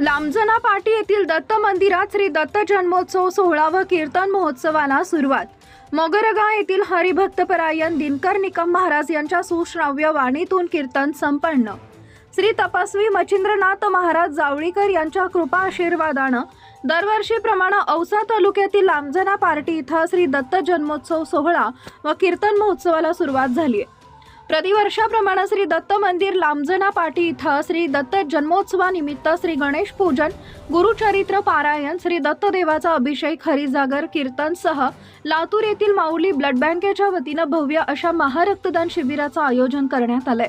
लांबजना पाटी येथील दत्त मंदिरात श्री दत्त जन्मोत्सव सोहळा व कीर्तन महोत्सवाला सुरुवात. मोगरगा येथील हरिभक्तपरायण दिनकर निकम महाराज यांच्या सुश्राव्य वाणीतून कीर्तन संपन्न. श्री तपस्वी मच्छिंद्रनाथ महाराज जावळीकर यांच्या कृपा आशीर्वादानं दरवर्षीप्रमाणे औसा तालुक्यातील लांबजना पार्टी इथं श्री दत्त जन्मोत्सव सोहळा व कीर्तन महोत्सवाला सुरुवात झाली आहे. प्रतिवर्षाप्रमाणे श्री दत्त मंदिर लांबजना पाटी इथं श्री दत्त जन्मोत्सवानिमित्त श्री गणेश पूजन गुरुचरित्र पारायण श्री दत्त देवाचा अभिषेक हरिजागर कीर्तनसह लातूर येथील माऊली ब्लड बँकेच्या वतीनं भव्य अशा महारक्तदान शिबिराचं आयोजन करण्यात आलंय.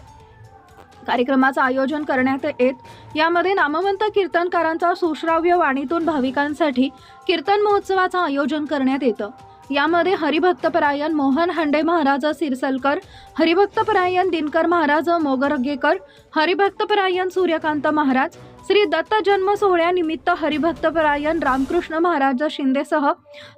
कार्यक्रमाचं आयोजन करण्यात येत. यामध्ये नामवंत कीर्तनकारांचा सुश्राव्य वाणीतून भाविकांसाठी कीर्तन महोत्सवाचं आयोजन करण्यात येतं. यामध्ये हरिभक्तपरायण मोहन हंडे महाराज सिरसलकर हरिभक्तपरायण दिनकर महाराज मोगरगेकर हरिभक्तपरायण सूर्यकांत महाराज श्री दत्त जन्म सोहळ्यानिमित्त हरिभक्तपरायण रामकृष्ण महाराज शिंदेसह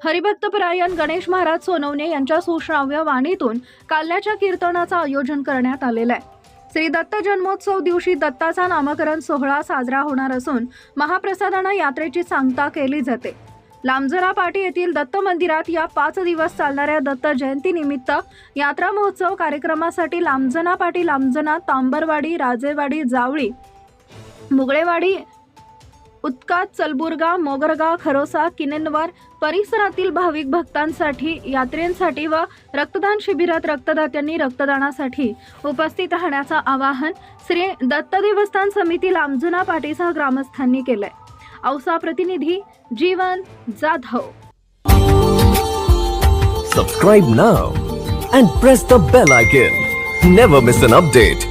हरिभक्तपरायण गणेश महाराज सोनवणे यांच्या सुश्राव्य वाणीतून काल्याच्या कीर्तनाचं आयोजन करण्यात आलेलं आहे. श्री दत्त जन्मोत्सव दिवशी दत्ताचा नामकरण सोहळा साजरा होणार असून महाप्रसादानं यात्रेची सांगता केली जाते. लांबजरा पाटी येथील दत्त मंदिरात या पाच दिवस चालणाऱ्या दत्त जयंतीनिमित्त यात्रा महोत्सव कार्यक्रमासाठी लांबजना पाटी लांबजना तांबरवाडी राजेवाडी जावळी मुगळेवाडी उत्का चलबुर्गा मोगरगा खरोसा किनेनवार परिसरातील भाविक भक्तांसाठी यात्रेंसाठी व रक्तदान शिबिरात रक्तदात्यांनी रक्तदानासाठी उपस्थित राहण्याचं आवाहन श्री दत्त देवस्थान समिती लांबजुना पाटीसह ग्रामस्थांनी केलंय. औसा प्रतिनिधी Jeevan Jadhav Subscribe now and press the bell icon. Never miss an update.